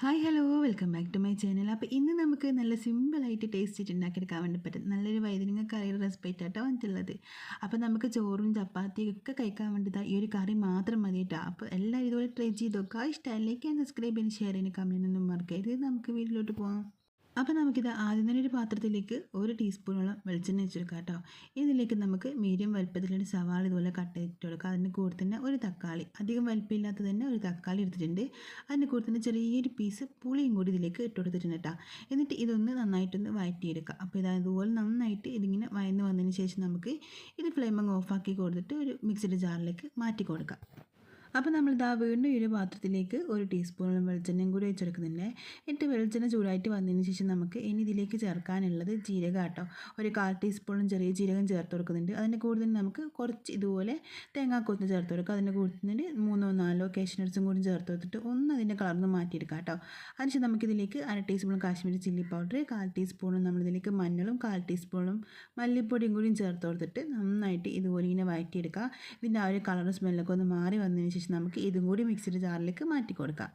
Hi hello welcome back to my channel അപ്പോൾ ഇന്ന് നമുക്ക് നല്ല സിമ്പിളായിട്ട് ടേസ്റ്റ് ഉണ്ടാക്കിയെടുക്കാൻ വേണ്ടി പറ്റും. നല്ലൊരു വൈദ്യുതി കറിയുടെ റെസിപ്പി ആയിട്ടാണ് വന്നിട്ടുള്ളത്. അപ്പോൾ നമുക്ക് ചോറും ചപ്പാത്തിയും ഒക്കെ കഴിക്കാൻ വേണ്ടിയിട്ട് ഈ ഒരു കറി മാത്രം മതി കേട്ടോ അപ്പോൾ എല്ലാവരും ഇതുപോലെ ട്രൈ ചെയ്ത് നോക്കുക ഇഷ്ടമല്ലേക്ക് സബ്സ്ക്രൈബ് ചെയ്യാൻ ഷെയർ ചെയ്യാൻ കമന്റ് ഒന്നും മറക്കരുത്. നമുക്ക് വീട്ടിലോട്ട് പോകാം അപ്പോൾ നമുക്കിത് ആദ്യം തന്നെ ഒരു പാത്രത്തിലേക്ക് ഒരു ടീസ്പൂണോളം വെളിച്ചെണ്ണ വെച്ചെടുക്കാം കേട്ടോ. ഇതിലേക്ക് നമുക്ക് മീഡിയം വലുപ്പത്തിലൊരു സവാള ഇതുപോലെ കട്ട് ചെയ്തിട്ട് കൊടുക്കുക അതിന്റെ കൂടെ തന്നെ ഒരു തക്കാളി അധികം വലുപ്പമില്ലാത്ത തന്നെ ഒരു തക്കാളി എടുത്തിട്ടുണ്ട്. അതിന്റെ കൂടെ തന്നെ ചെറിയൊരു പീസ് പുളിയും കൂടി ഇതിലേക്ക് ഇട്ട് കൊടുത്തിട്ടുണ്ട് കേട്ടോ. എന്നിട്ട് ഇതൊന്ന് നന്നായിട്ടൊന്ന് വഴറ്റിയെടുക്കുക അപ്പോൾ ഇത് അതുപോലെ നന്നായിട്ട് ഇതിങ്ങനെ വയന്ന് വന്നതിന് ശേഷം നമുക്ക് ഇത് ഫ്ലെയിം അങ്ങ് ഓഫാക്കി കൊടുത്തിട്ട് ഒരു മിക്സിഡ് ജാറിലേക്ക് മാറ്റി കൊടുക്കാം. അപ്പോൾ നമ്മൾ ഇതാ വീണ്ടും ഒരു പാത്രത്തിലേക്ക് ഒരു ടീസ്പൂണോളം വെളിച്ചെണ്ണയും കൂടി വെച്ചെടുക്കുന്നുണ്ട് എന്നിട്ട് വെളിച്ചെണ്ണ ചൂടായിട്ട് വന്നതിന് ശേഷം നമുക്ക് ഇനി ഇതിലേക്ക് ചേർക്കാനുള്ളത് ജീരകം കേട്ടോ ഒരു കാൽ ടീസ്പൂണും ചെറിയ ജീരകം ചേർത്ത് കൊടുക്കുന്നുണ്ട്. അതിന്റെ കൂടുതൽ നമുക്ക് കുറച്ച് ഇതുപോലെ തേങ്ങാക്കൊത്ത് ചേർത്ത് കൊടുക്കുക അതിന്റെ കൂടുതൽ മൂന്നോ നാലോ കാഷ്നട്സും കൂടി ചേർത്ത് കൊടുത്തിട്ട് ഒന്ന് അതിന്റെ കളർന്ന് മാറ്റിയെടുക്കാം കേട്ടോ അതിനുശേഷം നമുക്കിതിലേക്ക് അര ടീസ്പൂൺ കാശ്മീരി ചില്ലി പൗഡർ കാൽ ടീസ്പൂണും നമ്മളിതിലേക്ക് മഞ്ഞളും കാൽ ടീസ്പൂണും മല്ലിപ്പൊടിയും കൂടിയും ചേർത്ത് കൊടുത്തിട്ട് നന്നായിട്ട് ഇതുപോലെ ഇങ്ങനെ വഴറ്റിയെടുക്കുക ഇതിന്റെ ആ ഒരു കളർ സ്മെല്ലൊക്കെ ഒന്ന് മാറി വന്നതിന് ശേഷം നമുക്ക് ഇതും കൂടി മിക്സിയുടെ ജാറിലേക്ക് മാറ്റി കൊടുക്കാം.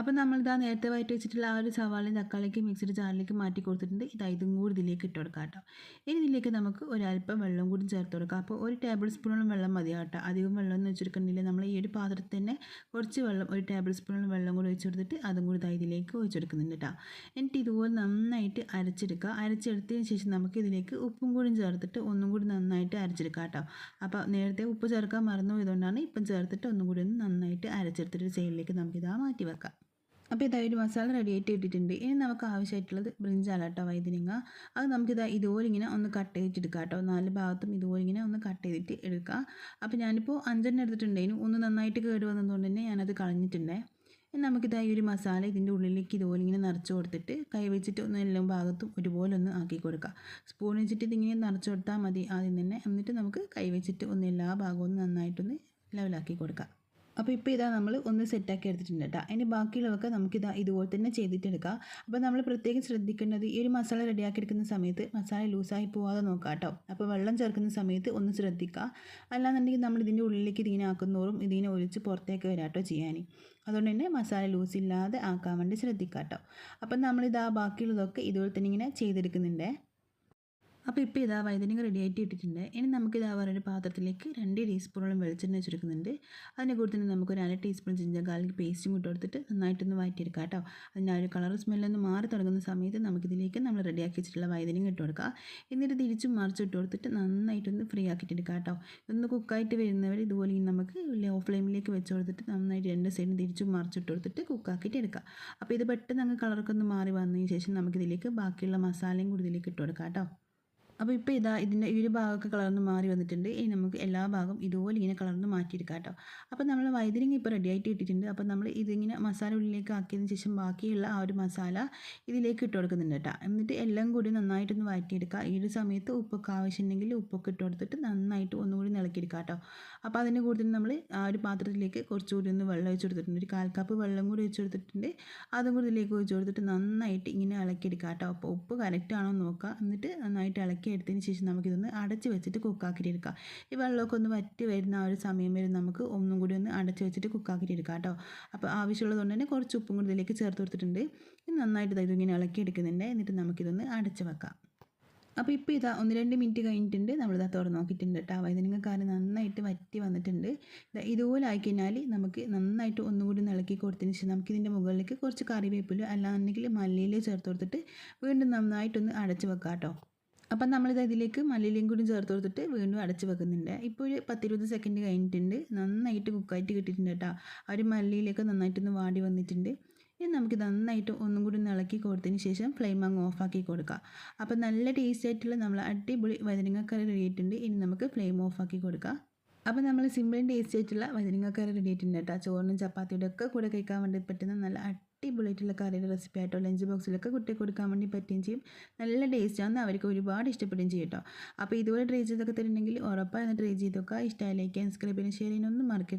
അപ്പോൾ നമ്മളിതാ നേരത്തെ വയറ്റി വെച്ചിട്ടുള്ള ആ ഒരു സവാളയും തക്കാളിക്ക് മിക്സിഡ് ജാറിലേക്ക് മാറ്റി കൊടുത്തിട്ടുണ്ട്. ഇതാ ഇതും കൂടി ഇതിലേക്ക് ഇട്ട് കൊടുക്കാം കേട്ടോ. ഇനി ഇതിലേക്ക് നമുക്ക് ഒരല്പം വെള്ളം കൂടി ചേർത്ത് കൊടുക്കാം. അപ്പോൾ ഒരു ടേബിൾ സ്പൂണോളം വെള്ളം മതി കേട്ടോ. അധികം വെള്ളം എന്ന് വെച്ചിട്ടുണ്ടെങ്കിൽ നമ്മൾ ഈ ഒരു പാത്രത്തിൽ തന്നെ കുറച്ച് വെള്ളം ഒരു ടേബിൾ സ്പൂണോളം വെള്ളം കൂടി ഒഴിച്ച് കൊടുത്തിട്ട് അതും കൂടി ഇതാ ഇതിലേക്ക് ഒഴിച്ചെടുക്കുന്നുണ്ട് കേട്ടോ. എന്നിട്ട് ഇതുപോലെ നന്നായിട്ട് അരച്ചെടുക്കുക. അരച്ചെടുത്തതിന് ശേഷം നമുക്ക് ഇതിലേക്ക് ഉപ്പും കൂടി ചേർത്തിട്ട് ഒന്നും കൂടി നന്നായിട്ട് അരച്ചെടുക്കാം കേട്ടോ. അപ്പോൾ നേരത്തെ ഉപ്പ് ചേർക്കാൻ മറന്നു പോയതുകൊണ്ടാണ് ഇപ്പം ചേർത്തിട്ട് ഒന്നും കൂടി ഒന്ന് നന്നായിട്ട് അരച്ചെടുത്തിട്ട് സൈഡിലേക്ക് നമുക്കിതാ മാറ്റി വെക്കാം. അപ്പോൾ ഇതാ ഒരു മസാല റെഡി ആയിട്ട് ഇട്ടിട്ടുണ്ട്. ഇനി നമുക്ക് ആവശ്യമായിട്ടുള്ളത് ബ്രിഞ്ചാല കേട്ടോ വൈദ്യനിങ്ങ അത് നമുക്കിതാ ഇതുപോലെ ഇങ്ങനെ ഒന്ന് കട്ട് ചെയ്തിട്ടെടുക്കാം കേട്ടോ. നാല് ഭാഗത്തും ഇതുപോലെ ഇങ്ങനെ ഒന്ന് കട്ട് ചെയ്തിട്ട് എടുക്കുക അപ്പോൾ ഞാനിപ്പോൾ അഞ്ചെണ്ണം എടുത്തിട്ടുണ്ടായിരുന്നു. ഒന്ന് നന്നായിട്ട് കേട് വന്നതുകൊണ്ട് തന്നെ ഞാനത് കളഞ്ഞിട്ടുണ്ടേ. നമുക്കിതാ ഈ ഒരു മസാല ഇതിന്റെ ഉള്ളിലേക്ക് ഇതുപോലെ ഇങ്ങനെ നിറച്ച് കൊടുത്തിട്ട് കൈ വെച്ചിട്ട് ഒന്ന് എല്ലാം ഭാഗത്തും ഒരുപോലെ ഒന്ന് ആക്കി കൊടുക്കുക സ്പൂൺ വെച്ചിട്ട് ഇതിങ്ങനെ നിറച്ച് കൊടുത്താൽ മതി ആദ്യം തന്നെ. എന്നിട്ട് നമുക്ക് കൈ വെച്ചിട്ട് ഒന്ന് എല്ലാ ഭാഗവും നന്നായിട്ടൊന്ന് ലെവലാക്കി കൊടുക്കാം. അപ്പോൾ ഇപ്പോൾ ഇതാ നമ്മൾ ഒന്ന് സെറ്റാക്കി എടുത്തിട്ടുണ്ട് കേട്ടോ. അതിന് ബാക്കിയുള്ളവർക്ക് നമുക്കിതാ ഇതുപോലെ തന്നെ ചെയ്തിട്ടെടുക്കാം. അപ്പോൾ നമ്മൾ പ്രത്യേകം ശ്രദ്ധിക്കേണ്ടത് ഈ ഒരു മസാല റെഡിയാക്കി എടുക്കുന്ന സമയത്ത് മസാല ലൂസായി പോവാതെ നോക്കാം കേട്ടോ. അപ്പോൾ വെള്ളം ചേർക്കുന്ന സമയത്ത് ഒന്ന് ശ്രദ്ധിക്കുക അല്ലാന്നുണ്ടെങ്കിൽ നമ്മൾ ഇതിന്റെ ഉള്ളിലേക്ക് ഇതിങ്ങനെ ആക്കുന്നോറും ഇതിനെ ഒഴിച്ച് പുറത്തേക്ക് വരാട്ടോ ചെയ്യാൻ. അതുകൊണ്ട് തന്നെ മസാല ലൂസ് ഇല്ലാതെ ആക്കാൻ വേണ്ടി ശ്രദ്ധിക്കാം കേട്ടോ. അപ്പം നമ്മളിതാ ബാക്കിയുള്ളതൊക്കെ ഇതുപോലെ തന്നെ ഇങ്ങനെ ചെയ്തെടുക്കുന്നുണ്ടേ. അപ്പോൾ ഇപ്പോൾ ഇതാ വൈദ്യുതി റെഡി ആയിട്ട് ഇട്ടിട്ടുണ്ട്. ഇനി നമുക്ക് ഇതാ പാത്രത്തിലേക്ക് രണ്ട് ടീസ്പൂണോളം വെളിച്ചെണ്ണ വെച്ചെടുക്കുന്നുണ്ട്. അതിന്റെ കൂടെ തന്നെ നമുക്ക് ഒരു അര ടീസ്പൂൺ ജിഞ്ചർ ഗാർലിക് പേസ്റ്റും ഇട്ട് കൊടുത്തിട്ട് നന്നായിട്ടൊന്ന് വാറ്റിയെടുക്കാം കേട്ടോ. അതിന്റെ ആ ഒരു കളർ സ്മെല്ലൊന്ന് മാറി തുടങ്ങുന്ന സമയത്ത് നമുക്കിതിലേക്ക് നമ്മൾ റെഡിയാക്കി വെച്ചിട്ടുള്ള വൈദ്യുതി ഇട്ട് കൊടുക്കുക എന്നിട്ട് തിരിച്ചും മറിച്ച് ഇട്ട് കൊടുത്തിട്ട് നന്നായിട്ടൊന്ന് ഫ്രീ ആക്കിയിട്ടെടുക്കാം കേട്ടോ. ഒന്ന് കുക്കായിട്ട് വരുന്നവർ ഇതുപോലെ നമുക്ക് ലോ ഫ്ലെയിമിലേക്ക് വെച്ച് കൊടുത്തിട്ട് നന്നായിട്ട് രണ്ട് സൈഡിൽ തിരിച്ചും മറിച്ചിട്ട് കൊടുത്തിട്ട് കുക്കാക്കിയിട്ട് എടുക്കുക അപ്പോൾ ഇത് പെട്ടെന്ന് അങ്ങ് കളറൊക്കെ ഒന്ന് മാറി വന്നതിന് ശേഷം നമുക്കിതിലേക്ക് ബാക്കിയുള്ള മസാലയും കൂടി ഇതിലേക്ക് ഇട്ട് കൊടുക്കാം കേട്ടോ. അപ്പോൾ ഇപ്പോൾ ഇതാ ഇതിന്റെ ഈ ഒരു ഭാഗമൊക്കെ കളർന്ന് മാറി വന്നിട്ടുണ്ട്. ഇനി നമുക്ക് എല്ലാ ഭാഗവും ഇതുപോലെ ഇങ്ങനെ കളർന്ന് മാറ്റിയെടുക്കാം കേട്ടോ. അപ്പോൾ നമ്മൾ വൈദ്യുതി ഇപ്പോൾ റെഡി ആയിട്ട് ഇട്ടിട്ടുണ്ട്. അപ്പോൾ നമ്മൾ ഇതിങ്ങനെ മസാല ഉള്ളിലേക്ക് ആക്കിയതിന് ശേഷം ബാക്കിയുള്ള ആ ഒരു മസാല ഇതിലേക്ക് ഇട്ട് കൊടുക്കുന്നുണ്ട് കേട്ടോ. എന്നിട്ട് എല്ലാം കൂടി നന്നായിട്ടൊന്ന് വാറ്റിയെടുക്കുക ഈ ഒരു സമയത്ത് ഉപ്പൊക്കെ ആവശ്യമുണ്ടെങ്കിൽ ഉപ്പൊക്കെ ഇട്ട് കൊടുത്തിട്ട് നന്നായിട്ട് ഒന്നുകൂടി നിളക്കിയെടുക്കുക കേട്ടോ. അപ്പോൾ അതിന്റെ കൂടുതൽ നമ്മൾ ആ ഒരു പാത്രത്തിലേക്ക് കുറച്ചുകൂടി ഒന്ന് വെള്ളം ഒഴിച്ച് കൊടുത്തിട്ടുണ്ട്. ഒരു കാൽ കപ്പ് വെള്ളം കൂടി ഒഴിച്ച് കൊടുത്തിട്ടുണ്ട്. അതും കൂടി ഇതിലേക്ക് ഒഴിച്ച് കൊടുത്തിട്ട് നന്നായിട്ട് ഇങ്ങനെ ഇളക്കിയെടുക്കുക കേട്ടോ. അപ്പോൾ ഉപ്പ് കറക്റ്റ് ആണോ നോക്കുക എന്നിട്ട് നന്നായിട്ട് ഇളക്കി എടുത്തതിന് ശേഷം നമുക്കിതൊന്ന് അടച്ച് വെച്ചിട്ട് കുക്കാക്കിയിട്ട് എടുക്കാം ഈ വെള്ളമൊക്കെ ഒന്ന് വറ്റി വരുന്ന ആ ഒരു സമയം വരെ നമുക്ക് ഒന്നും കൂടി ഒന്ന് അടച്ച് വെച്ചിട്ട് കുക്കാക്കിയിട്ട് എടുക്കാം കേട്ടോ. അപ്പോൾ ആവശ്യമുള്ളതുകൊണ്ട് തന്നെ കുറച്ച് ഉപ്പും കൂടി ഇതിലേക്ക് ചേർത്ത് കൊടുത്തിട്ടുണ്ട്. നന്നായിട്ട് ഇതിങ്ങനെ ഇളക്കി എടുക്കുന്നുണ്ട്. എന്നിട്ട് നമുക്കിതൊന്ന് അടച്ച് വെക്കാം. അപ്പോൾ ഇപ്പോൾ ഇതാ ഒന്ന് രണ്ട് മിനിറ്റ് കഴിഞ്ഞിട്ടുണ്ട്. നമ്മളിതാ തുറന്ന് നോക്കിയിട്ടുണ്ട് കേട്ടോ. വൈദ്യുതിക്കാരൻ നന്നായിട്ട് വറ്റി വന്നിട്ടുണ്ട്. ഇതാ ഇതുപോലെ ആയി കഴിഞ്ഞാൽ നമുക്ക് നന്നായിട്ട് ഒന്നുകൂടി ഇളക്കി കൊടുത്തതിന് ശേഷം നമുക്കിതിന്റെ മുകളിലേക്ക് കുറച്ച് കറിവേപ്പിലോ അല്ലാന്നുണ്ടെങ്കിൽ മല്ലിയിൽ ചേർത്ത് കൊടുത്തിട്ട് വീണ്ടും നന്നായിട്ടൊന്ന് അടച്ച് വെക്കാം കേട്ടോ. അപ്പം നമ്മളിത് ഇതിലേക്ക് മല്ലിയിലയും കൂടി ചേർത്ത് കൊടുത്തിട്ട് വീണ്ടും അടച്ച് വെക്കുന്നുണ്ട്. ഇപ്പോൾ ഒരു പത്തിരുപത് സെക്കൻഡ് കഴിഞ്ഞിട്ടുണ്ട്. നന്നായിട്ട് കുക്കായിട്ട് കിട്ടിയിട്ടുണ്ട് കേട്ടോ. ആ ഒരു മല്ലിയിലേക്ക് നന്നായിട്ടൊന്ന് വാടി വന്നിട്ടുണ്ട്. ഇനി നമുക്ക് നന്നായിട്ട് ഒന്നും കൂടി ഒന്ന് ഇളക്കി കൊടുത്തതിന് ശേഷം ഫ്ലെയിം അങ്ങ് ഓഫാക്കി കൊടുക്കുക അപ്പോൾ നല്ല ടേസ്റ്റ് ആയിട്ടുള്ള നമ്മൾ അടിപൊളി വതിനങ്ങക്കറി റെഡി ആയിട്ടുണ്ട്. ഇനി നമുക്ക് ഫ്ലെയിം ഓഫാക്കി കൊടുക്കുക അപ്പോൾ നമ്മൾ സിമ്പിളും ടേസ്റ്റ് ആയിട്ടുള്ള വതിനങ്ങക്കറി റെഡി ആയിട്ടുണ്ട് കേട്ടോ. ചോറിനും ചപ്പാത്തിയുടെ ഒക്കെ കൂടെ കഴിക്കാൻ വേണ്ടി പറ്റുന്ന നല്ല അടിപൊളിയായിട്ടുള്ള കറിയുടെ റെസിപ്പി ആയിട്ടോ ലഞ്ച് ബോക്സിലൊക്കെ കുട്ടി കൊടുക്കാൻ വേണ്ടി പറ്റുകയും ചെയ്യും. നല്ല ടേസ്റ്റാണ് അവർക്ക് ഒരുപാട് ഇഷ്ടപ്പെടുകയും ചെയ്യും കേട്ടോ. അപ്പോൾ ഇതുപോലെ ട്രൈ ചെയ്തൊക്കെ തരുന്നുണ്ടെങ്കിൽ ഉറപ്പായി ട്രൈ ചെയ്തൊക്കെ ഇഷ്ടമായി ലൈക്ക് സബ്സ്ക്രൈബ് ചെയ്യാൻ ഷെയർ ചെയ്യാനൊന്നും മറക്കരുത്.